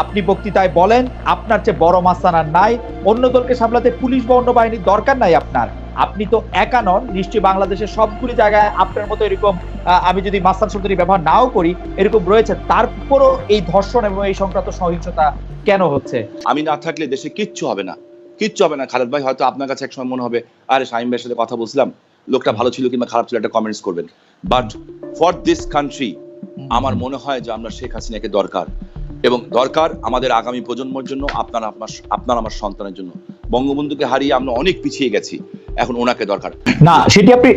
আপনি বক্তৃতায় বলেন, আপনার চেয়ে বড় মাস্তানার নাই, অন্য দলকে সামলাতে পুলিশ বা অন্য বাহিনীর দরকার নাই আপনার। আপনি তো একা নন, নিশ্চয়ই বাংলাদেশের সবগুলি জায়গায় আপনার মতো এরকম আমি যদি মাস্তান শব্দটি ব্যবহার নাও করি, এরকম রয়েছে, তারপরও এই ধর্ষণ এবং এই সংক্রান্ত সহিংসতা কেন হচ্ছে? আমি না থাকলে দেশে কিচ্ছু হবে না। কিচ্ছু হবে না। খালেদ ভাই, হয়তো আপনার কাছে একসময় মনে হবে, আরে শাহিম ভাইয়ের সাথে কথা বলছিলাম, লোকটা ভালো ছিল কিংবা খারাপ ছিল, একটা কমেন্টস করবেন। বাট ফর দিস কান্ট্রি আমার মনে হয় যে আমরা শেখ হাসিনাকে দরকার। এবং দরকার আমাদের আগামী প্রজন্মের জন্য আপনার আপনার আপনার আমার সন্তানের জন্য। বঙ্গবন্ধুকে হারিয়ে আমরা অনেক পিছিয়ে গেছি। এখন ওনাকে দরকার। না সেটি আপনি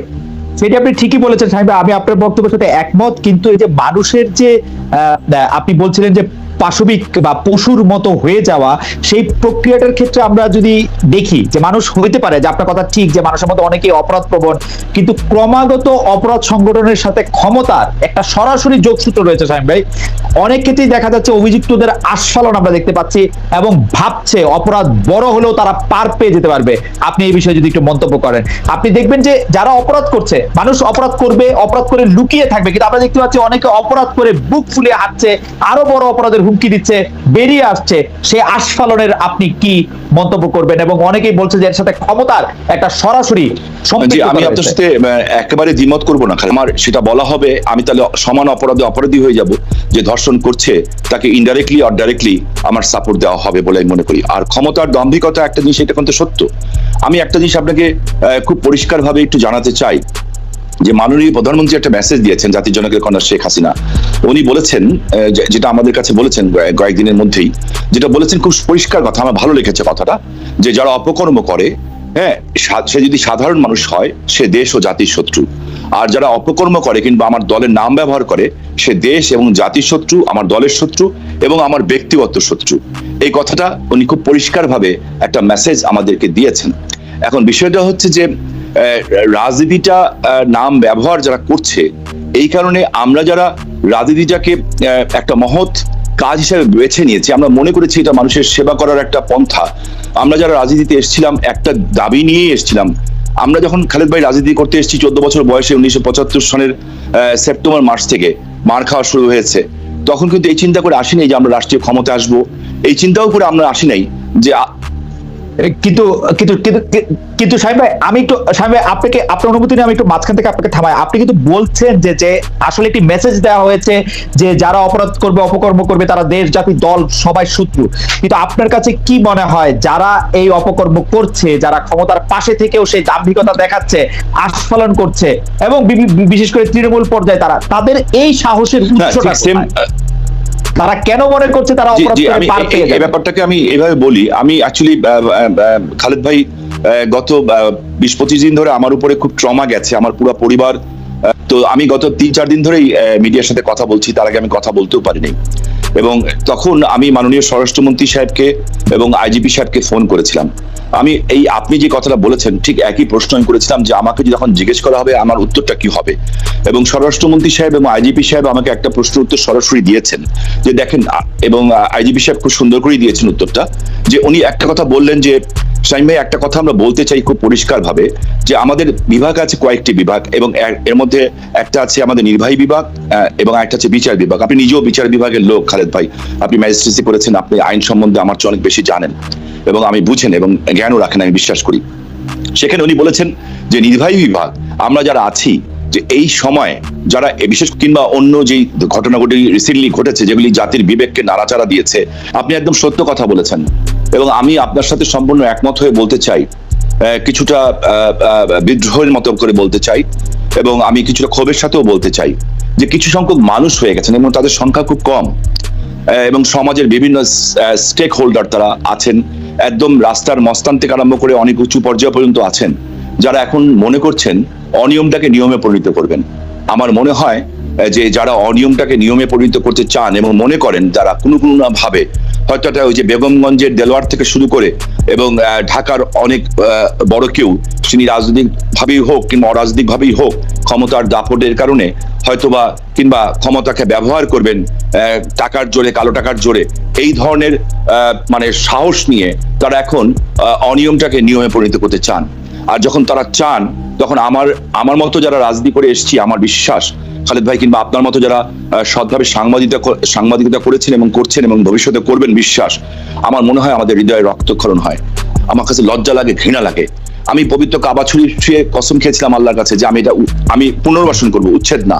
সেটি আপনি ঠিকই বলেছেন সাহেব। আমি আপনার বক্তব্যের সাথে একমত কিন্তু এই যে মানুষের যে আহ, আপনি বলছিলেন যে পাশবিক বা পশুর মতো হয়ে যাওয়া সেই প্রক্রিয়াটার ক্ষেত্রে আমরা যদি দেখি যে মানুষ হইতে পারে, যে আপনার কথা ঠিক যে মানুষের মধ্যে অনেকেই অপরাধ প্রবণ, কিন্তু ক্রমাগত অপরাধ সংগঠনের সাথে ক্ষমতার একটা সরাসরি যোগসূত্র রয়েছে সাহেব ভাই। অনেক ক্ষেত্রেই দেখা যাচ্ছে অভিযুক্তদের আস্ফালন আমরা দেখতে পাচ্ছি এবং ভাবছে অপরাধ বড় হলেও তারা পার পেয়ে যেতে পারবে। আপনি এই বিষয়ে যদি একটু মন্তব্য করেন। আপনি দেখবেন যে যারা অপরাধ করছে মানুষ অপরাধ করবে অপরাধ করে লুকিয়ে থাকবে কিন্তু আমরা দেখতে পাচ্ছি অনেকে অপরাধ করে বুক ফুলিয়ে হাঁটছে আরও বড় অপরাধের হুমকি দিচ্ছে বেরিয়ে আসছে। সেই আস্ফালনের আপনি কি মন্তব্য করবেন? এবং অনেকেই বলছে যে এর সাথে ক্ষমতার একটা সরাসরি আমি আপনার সাথে একেবারে দ্বিমত করব না। আমার সেটা বলা হবে আমি তাহলে সমান অপরাধে অপরাধী হয়ে যাব। যে ধর্ষণ করছে, তাকে ইনডাইরেক্টলি অর ডাইরেক্টলি আমার সাপোর্ট দেওয়া হবে বলে আমি মনে করি। আর ক্ষমতার দম্ভিকতা একটা জিনিস, এটা কিন্তু সত্য। আমি একটা জিনিস আপনাকে খুব পরিষ্কারভাবে একটু জানাতে চাই, যে মাননীয় প্রধানমন্ত্রী একটা মেসেজ দিয়েছেন জাতির জনকের কন্যা শেখ হাসিনা। উনি বলেছেন যেটা আমাদের কাছে বলেছেন কয়েকদিনের মধ্যেই, যেটা বলেছেন খুব পরিষ্কার কথা, আমার ভালো লেগেছে কথাটা, যে যারা অপকর্ম করে হ্যাঁ সে যদি সাধারণ মানুষ হয়, সে দেশ ও জাতির শত্রু। আর যারা অপকর্ম করে কিংবা আমার দলের নাম ব্যবহার করে, সে দেশ এবং জাতির শত্রু, আমার দলের শত্রু এবং আমার ব্যক্তিগত শত্রু। এই কথাটা উনি খুব পরিষ্কারভাবে একটা মেসেজ আমাদেরকে দিয়েছেন। এখন বিষয়টা হচ্ছে যে রাজনীতিটা নাম ব্যবহার যারা করছে, এই কারণে আমরা যারা রাজনীতিটাকে একটা মহৎ কাজ হিসেবে বেছে নিয়েছি। আমরা মনে করেছি এটা মানুষের সেবা করার একটা পন্থা। আমরা যারা রাজনীতিতে এসেছিলাম, একটা দাবি নিয়ে এসেছিলাম। আমরা যখন খালেদ ভাই রাজনীতি করতে এসেছি, চোদ্দ বছর বয়সে উনিশশো পঁচাত্তর সনের সেপ্টেম্বর মাস থেকে মার খাওয়া শুরু হয়েছে। তখন কিন্তু এই চিন্তা করে আসি নাই যে আমরা রাষ্ট্রীয় ক্ষমতা আসব। এই চিন্তাও করে আমরা আসি নাই যে কিন্তু কিন্তু কিন্তু সাহেব ভাই আমি একটু সাহেব ভাই আপনাকে আপনার অনুমতি নিয়ে আমি একটু মাঝখান থেকে আপনাকে থামাই আপনি কিন্তু বলছেন যে যে আসলে একটি মেসেজ দেওয়া হয়েছে যে যারা অপরাধ করবে অপকর্ম করবে তারা দেশ জাতি দল সবাই শত্রু কিন্তু আপনার কাছে কি মনে হয় যারা এই অপকর্ম করছে যারা ক্ষমতার পাশে থেকেও সেই দাম্ভিকতা দেখাচ্ছে আস্ফালন করছে এবং বিশেষ করে তৃণমূল পর্যায়ে তারা তাদের এই সাহসের উৎসটা? তারা কেন মনে করছে তারা অপরাধ করে পার এই- পেয়ে এই ব্যাপারটাকে আমি এভাবে বলি। আমি অ্যাকচুয়ালি খালেদ ভাই আহ, গত বিশ পঁচিশ দিন ধরে আমার উপরে খুব ট্রমা গেছে আমার পুরো পরিবার। তো আমি গত তিন চার দিন ধরেই মিডিয়ার সাথে কথা বলছি তার আগে আমি কথা বলতেও পারিনি। এবং তখন আমি মাননীয় স্বরাষ্ট্রমন্ত্রী সাহেবকে এবং আইজিপি সাহেবকে ফোন করেছিলাম। আমি এই আপনি যে কথাটা বলেছেন, ঠিক একই প্রশ্ন আমি করেছিলাম যে আমাকে যখন জিজ্ঞেস করা হবে আমার উত্তরটা কি হবে? এবং স্বরাষ্ট্রমন্ত্রী সাহেব এবং আইজিপি সাহেব আমাকে একটা প্রশ্ন উত্তর সরাসরি দিয়েছেন যে দেখেন, এবং আইজিপি সাহেব খুব সুন্দর করেই দিয়েছেন উত্তরটা, যে উনি একটা কথা বললেন যে শাইম ভাই, একটা কথা আমরা বলতে চাই খুব পরিষ্কার ভাবে যে আমাদের বিভাগ আছে কয়েকটি বিভাগ এবং এর- মধ্যে একটা আছে আমাদের নির্বাহী বিভাগ এবং একটা আছে বিচার বিভাগ। আপনি নিজেও বিচার বিভাগের লোক, খালেদ ভাই। আপনি ম্যাজিস্ট্রেসি করেছেন, আপনি আইন সম্বন্ধে আমার চেয়ে অনেক বেশি জানেন এবং আমি বুঝেন এবং জ্ঞানও রাখেন, আমি বিশ্বাস করি। সেখানে উনি বলেছেন যে নির্বাহী বিভাগ, আমরা যারা আছি, যে এই সময় যারা বিশেষ কিংবা অন্য যেই ঘটনাগুলি রিসেন্টলি ঘটেছে, যেগুলি জাতির বিবেককে নাড়াচাড়া দিয়েছে, আপনি একদম সত্য কথা বলেছেন। এবং আমি আপনার সাথে সম্পূর্ণ একমত হয়ে বলতে চাই কিছুটা বিদ্রোহের মতো করে বলতে চাই এবং আমি কিছুটা ক্ষোভের সাথেও বলতে চাই যে কিছু সংখ্যক মানুষ হয়ে গেছেন এবং তাদের সংখ্যা খুব কম এবং সমাজের বিভিন্ন স্টেক হোল্ডার তারা আছেন, একদম রাস্তার মস্তান থেকে আরম্ভ করে অনেক উঁচু পর্যায় পর্যন্ত আছেন, যারা এখন মনে করছেন অনিয়মটাকে নিয়মে পরিণত করবেন। আমার মনে হয় যে যারা অনিয়মটাকে নিয়মে পরিণত করতে চান এবং মনে করেন যারা কোনো কোনো ভাবে হয়তো ওই যে বেগমগঞ্জের দেলোয়ার থেকে শুরু করে এবং ঢাকার অনেক বড় কেউ, তিনি রাজনৈতিক ভাবেই হোক কিংবা অরাজনৈতিক ভাবেই হোক, ক্ষমতার দাপটের কারণে হয়তোবা কিংবা ক্ষমতাকে ব্যবহার করবেন টাকার জোরে, কালো টাকার জোরে, এই ধরনের মানে সাহস নিয়ে তারা এখন অনিয়মটাকে নিয়মে পরিণত করতে চান। আর যখন তারা চান, তখন আমার আমার মতো যারা রাজনীতি করে এসেছি, আমার বিশ্বাস খালেদ ভাই কিংবা আপনার মতো যারা সৎভাবে সাংবাদিকতা সাংবাদিকতা করেছেন এবং করছেন এবং ভবিষ্যতে করবেন বিশ্বাস, আমার মনে হয় আমাদের হৃদয়ে রক্তক্ষরণ হয়। আমার কাছে লজ্জা লাগে, ঘৃণা লাগে। আমি পবিত্র কাবা ছুরি ছুঁয়ে কসম খেয়েছিলাম আল্লাহর কাছে যে আমি এটা আমি পুনর্বাসন করব, উচ্ছেদ না।